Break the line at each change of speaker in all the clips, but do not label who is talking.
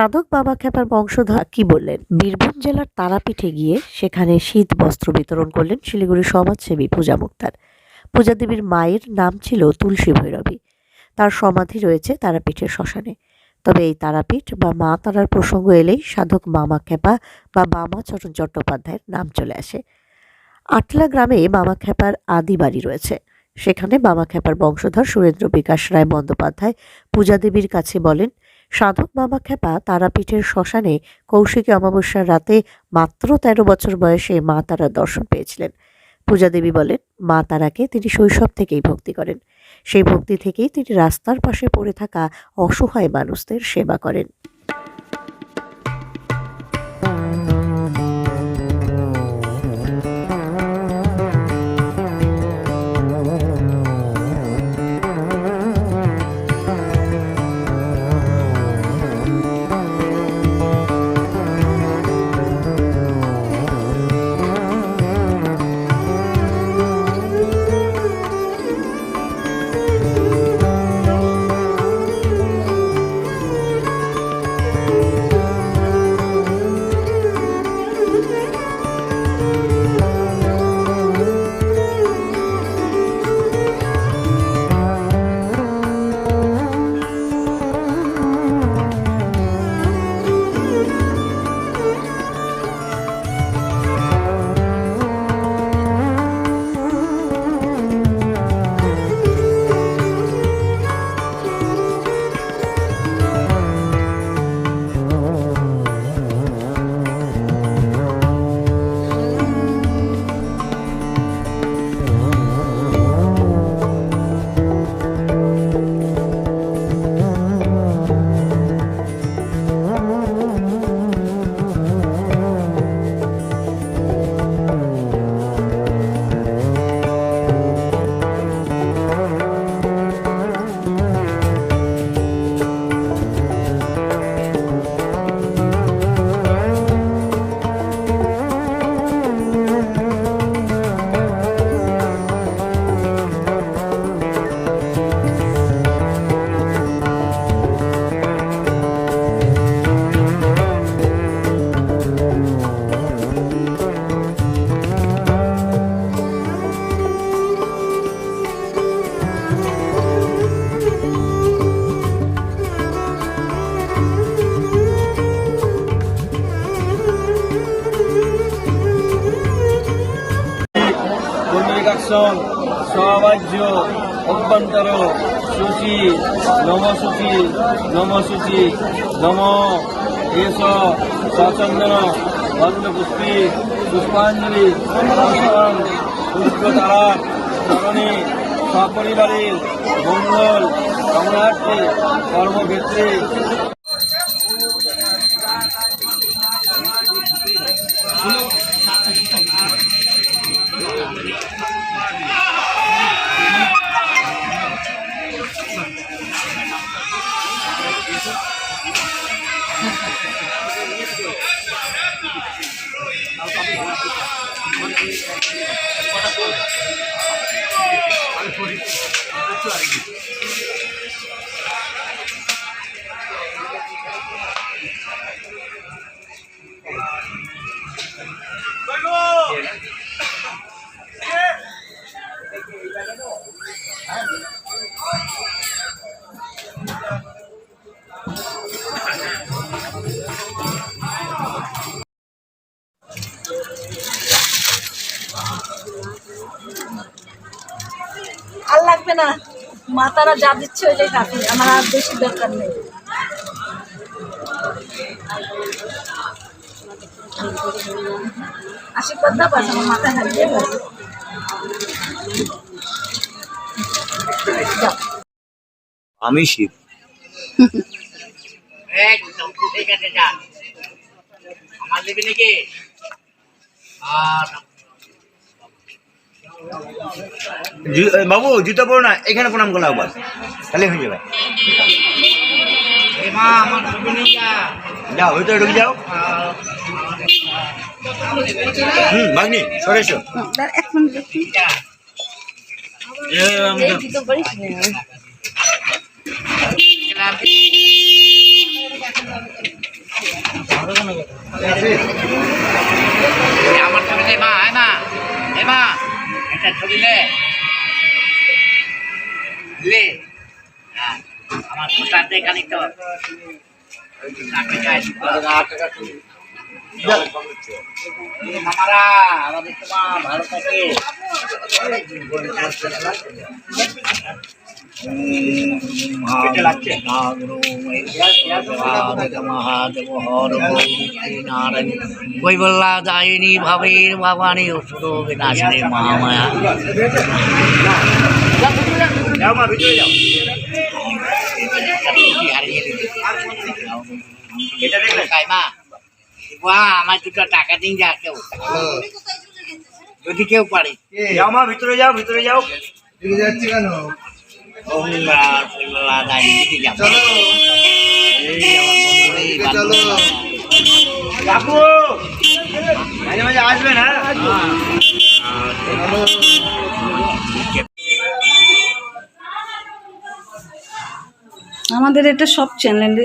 সাধক বাবা খেপার বংশধর কি বললেন? বীরভূম জেলার তারাপীঠে গিয়ে সেখানে শীত বস্ত্র বিতরণ করলেন শিলিগুড়ি সমাজসেবী পূজা মুক্তার। পূজা দেবীর মায়ের নাম ছিল তুলসী ভৈরবী। তার সমাধি রয়েছে তারাপীঠের শ্মশানে। তবে এই তারাপীঠ বা মা তারার প্রসঙ্গ এলেই সাধক মামা খেপা বা বামা চরণ চট্টোপাধ্যায়ের নাম চলে আসে। আটলা গ্রামে মামা খেপার আদি বাড়ি রয়েছে। সেখানে মামা খেপার বংশধর সুরেন্দ্র বিকাশ রায় বন্দ্যোপাধ্যায় পূজা দেবীর কাছে বলেন সাধক মামা খেপা তারাপীঠের শ্মশানে কৌশিকী অমাবস্যার রাতে মাত্র তেরো বছর বয়সে মা তারার দর্শন পেয়েছিলেন। পূজা দেবী বলেন, মা তারাকে তিনি শৈশব থেকেই ভক্তি করেন। সেই ভক্তি থেকেই তিনি রাস্তার পাশে পড়ে থাকা অসহায় মানুষদের সেবা করেন।
সহবাজ্য অভ্যন্তর সূচি, নমসূচি নমসূচি, নম সুচি এস সচন্দন বন্ধপুষ্পী পুষ্পাঞ্জলি পুষ্পতারার চরণে সপরিবারের মঙ্গল কামনার্থে কর্মক্ষেত্রে
আর লাগবে না। মাতারা যা দিচ্ছে ওইটাই কাটি আমার আর বেশি দরকার নেই। আশীর্বাদ দাও বাস আমার মাথায় হাত দিয়ে বাস।
আমি শিব।
একদম ঠিক আছে যা। আমার দিবি নাকি? আর
বাবু জুতো পড়ো না এখানে প্রণাম করলাম একবার। তাহলে হয়ে যাবে। যাও ভিতরে ঢুকে যাও। হুম ভাগ্নি সরে এসো।
এক
এই
পোস্টার দে খানিকটা মামারা আমাদের তোমার ভালো থাকে কৈবল্লা দায়িনী ভাবের ভবানী অসুর বিনাশিনী মহামায়া।
যাও মা ভিতরে যাও। দেখলে
কাইমা আমার দুটো টাকা দিন যা কেউ যদি কেউ পারে
যাও মা ভিতরে যাও ভিতরে যাও।
যাচ্ছি কেন?
কাকু! মাঝে মাঝে আসবেন হ্যাঁ
আমাদের এটা সব চ্যানেলে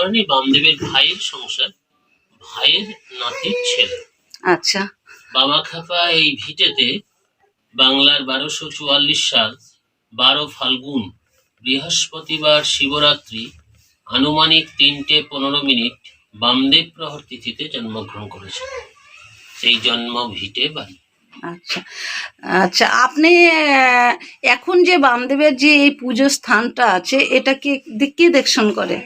করেনি বামদেবের ভাইয়ের সংসার ভাইয়ের নাতির ছেলে।
আচ্ছা।
বাবা খাপা এই ভিটেতে বাংলার বারোশো চুয়াল্লিশ সাল বারো ফাল্গুন বৃহস্পতিবার শিবরাত্রি আনুমানিক তিনটে পনেরো মিনিট বামদেব প্রহর তিথিতে জন্মগ্রহণ করেছে। সেই জন্ম ভিটে বাড়ি।
আচ্ছা। আচ্ছা আপনি এখন যে বামদেবের যে এই পুজো স্থানটা আছে এটা কে কে দেখশন করে?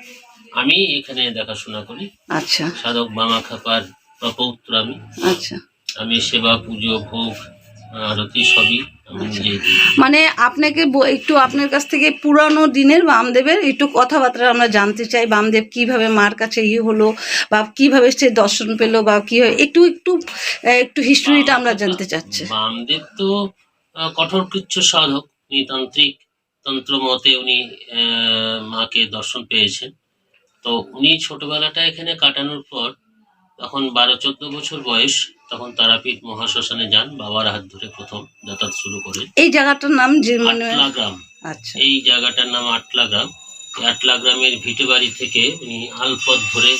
আমি এখানে দেখাশোনা করি।
আচ্ছা।
সাধক বামা খাপার প্রপৌত্র আমি।
আচ্ছা।
আমি সেবা পুজো ভোগ আরতি সবই আমি
মানে আপনাকে একটু আপনার কাছ থেকে পুরানো দিনের বামদেবের একটু কথাবার্তা আমরা জানতে চাই বামদেব কীভাবে মার কাছে ইয়ে হলো বা কীভাবে সে দর্শন পেল বা কি একটু একটু একটু হিস্টোরিটা আমরা জানতে চাচ্ছি।
বামদেব তো কঠোর কৃচ্ছ সাধক উনি তান্ত্রিক তন্ত্র মতে উনি মাকে দর্শন পেয়েছেন। তো উনি ছোটবেলাটা এখানে কাটানোর পর তখন বারো চোদ্দ বছর বয়স তখন তারাপীঠ মহাশ্মশানে যান বাবার হাত ধরে প্রথম যাতায়াত শুরু করেন।
এই জায়গাটার নাম
আটলা গ্রাম।
আচ্ছা।
এই জায়গাটার নাম আটলা গ্রাম। আটলা গ্রামের ভিটে বাড়ি থেকে উনি আলপথ ধরে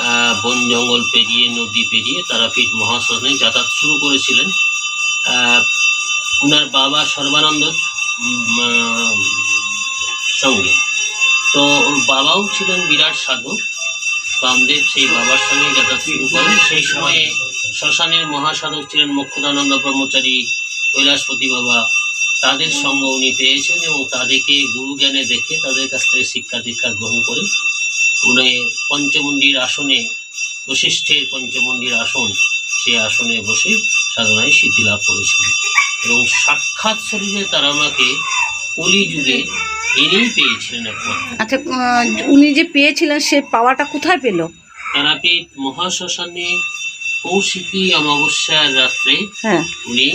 আহ, বন জঙ্গল পেরিয়ে নদী পেরিয়ে তারাপীঠ মহাশ্মশানে যাতায়াত শুরু করেছিলেন। আহ, উনার বাবা সর্বানন্দ সঙ্গে। তো ওর বাবাও ছিলেন বিরাট সাধু। বামদেব সেই বাবার সঙ্গে যাতায়াত শুরু করেন। সেই সময়ে শ্মশানের মহাসাধক ছিলেন মোক্ষদানন্দ ব্রহ্মচারী কৈলাসপতি বাবা। তাদের সঙ্গ উনি পেয়েছেন এবং তাদেরকে গুরু জ্ঞানে দেখে তাদের কাছ থেকে শিক্ষা দীক্ষা গ্রহণ করে উনি পঞ্চমুণ্ডির আসনে, বশিষ্ঠের পঞ্চমুণ্ডির আসন সে আসনে বসে সাধনায় সিদ্ধি লাভ করেছিলেন। এবং সাক্ষাৎ শরীরে তারা আমাকে কলি যুগে পেয়েছিলেন একমাত্র
আচ্ছা আহ, উনি যে পেয়েছিলেন সে পাওয়াটা কোথায় পেল?
তারাপীঠ মহাশ্মশানে কৌশিকী অমাবস্যার রাত্রে
হ্যাঁ।
উনি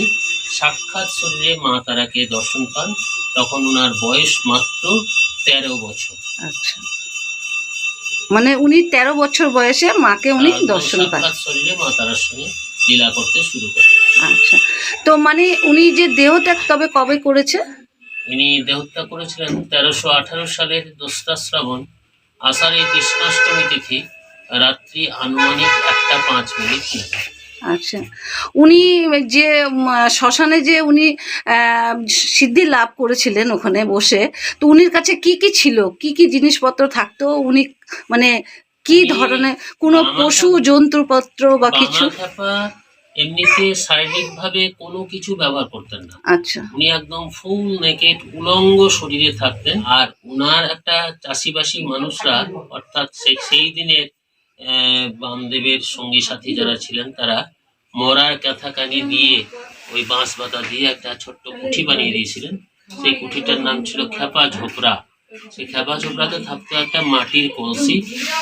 সাক্ষাৎ শরীরে মা তারাকে দর্শন পান। তখন ওনার বয়স মাত্র তেরো বছর।
আচ্ছা। মানে উনি তেরো বছর বয়সে মাকে উনি
তারপর
দর্শন পান।
সাক্ষাৎ শরীরে মা তারার সঙ্গে লীলা করতে শুরু করেন।
আচ্ছা। তো মানে উনি যে দেহত্যাগ তবে কবে করেছে?
ইনি দেহত্যা করেছিলেন তেরোশো আঠারো সালের দোসরা শ্রাবণ আষাঢ়ে কৃষ্ণাষ্টমী তিথি রাত্রি আনুমানিক একটা পাঁচ মিনিট।
আচ্ছা। উনি যে শ্মশানে যে উনি সিদ্ধি লাভ করেছিলেন ওখানে বসে তো উনির কাছে কি কি ছিল? কি কি জিনিসপত্র থাকতো? উনি মানে কি ধরনের কোনো পশু জন্তুপত্র বা কিছু?
এমনিতে শারীরিক ভাবে কোনো কিছু ব্যবহার করতেন না।
আচ্ছা।
উনি একদম ফুল নেকেট উলঙ্গ শরীরে থাকতেন। আর উনার একটা চাষিবাসী মানুষরা অর্থাৎ সেই দিনের বামদেবের সঙ্গী সাথী যারা ছিলেন তারা মরার কাথাকানি দিয়ে ওই বাঁশ বাতা দিয়ে একটা ছোট্ট কুঠি বানিয়ে দিয়েছিলেন। সেই কুঠিটার নাম ছিল খেপা ঝোপড়া। সেই খেপা ঝোপড়াতে থাকতো একটা মাটির কলসি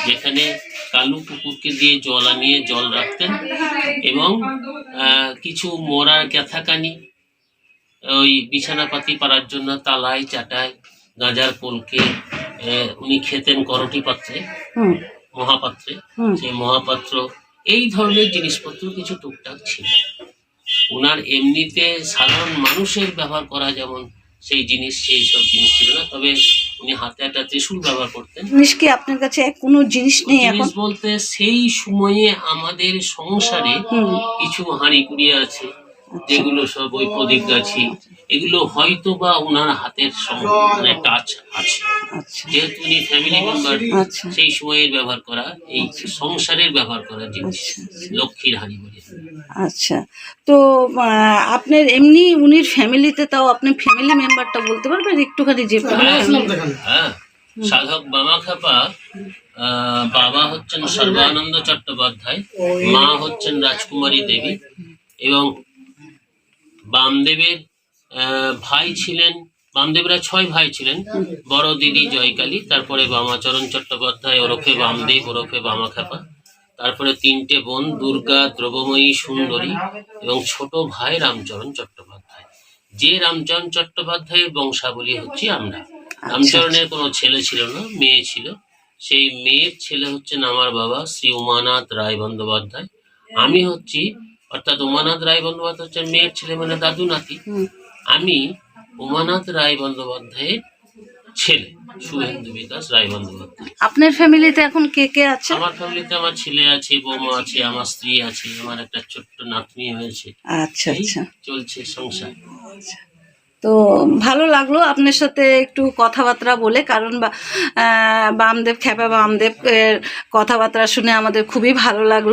যেখানে কালু কুকুরকে দিয়ে জল আনিয়ে জল রাখতেন এবং কিছু মরার ক্যাথাকানি ওই বিছানাপাতি পারার জন্য তালাই চাটাই গাঁজার পোলকে উনি খেতেন করটি পাত্রে মহাপাত্রে। সেই মহাপাত্র এই ধরনের জিনিসপত্র কিছু টুকটাক ছিল। ওনার এমনিতে সাধারণ মানুষের ব্যবহার করা যেমন সেই জিনিস সেই সব জিনিস ছিল না। তবে উনি হাতে একটা ত্রিশুল ব্যবহার করতেন।
জিনিস কি আপনার কাছে কোনো জিনিস নেই এখন?
জিনিস বলতে সেই সময়ে আমাদের সংসারে কিছু হাঁড়ি কুড়িয়ে আছে। যেগুলো সব ওই প্রদীপ গাছি এগুলো হয়তো বা ওনার হাতের মানে টাচ আছে।
আচ্ছা।
যেহেতু উনি ফ্যামিলি মেম্বার
আচ্ছা।
সেই সময়ের ব্যবহার করা এই সংসারের ব্যবহার করা জিনিস
আচ্ছা আচ্ছা।
লক্ষ্মীর হাঁড়ি বলে।
আচ্ছা। তো আহ, আপনার এমনি উনির ফ্যামিলিতে তাও আপনি ফ্যামিলি মেম্বারটা বলতে পারবেন? একটুখানি যে
হ্যাঁ সাধক বামা খাপা আহ, বাবা হচ্ছেন সর্বানন্দ চট্টোপাধ্যায় মা হচ্ছেন রাজকুমারী দেবী এবং বামদেবের ভাই ছিলেন, বামদেবরা ছয় ভাই ছিলেন, বড় দিদি জয়কালী, তারপরে বামাচরণ চট্টোপাধ্যায়, ওরফে বামদেব, ওরফে বামাখ্যাপা তারপরে তিনটে বোন, দুর্গা, দ্রবময়ী, সুন্দরী এবং ছোট ভাই রামচরণ চট্টোপাধ্যায়। যে রামচরণ চট্টোপাধ্যায়ের বংশাবলী হচ্ছে আমরা। রামচরণের কোনো ছেলে ছিল না, মেয়ে ছিল। সেই মেয়ের ছেলে হচ্ছেন আমার বাবা শ্রী উমানাথ রায় বন্দ্যোপাধ্যায়। আমি হচ্ছি অর্থাৎ উমানাথ রায় বন্দ্যোপাধ্যায় হচ্ছে মেয়ের ছেলে মানে দাদু নাতি আমি উমানাথ রায় বন্দ্যোপাধ্যায়ের ছেলে শুভেন্দু বিকাশ রায় বন্দ্যোপাধ্যায়।
আপনার ফ্যামিলিতে এখন কে কে আছে?
আমার ফ্যামিলিতে আমার ছেলে আছে বৌমা আছে আমার স্ত্রী আছে আমার একটা ছোট্ট নাতনি হয়েছে।
আচ্ছা আচ্ছা।
চলছে সংসার।
তো ভালো লাগল আপনার সাথে একটু কথাবার্তা বলে কারণ বামদেব খ্যাপা বামদেব এর কথাবার্তা শুনে আমাদের খুবই ভালো লাগল।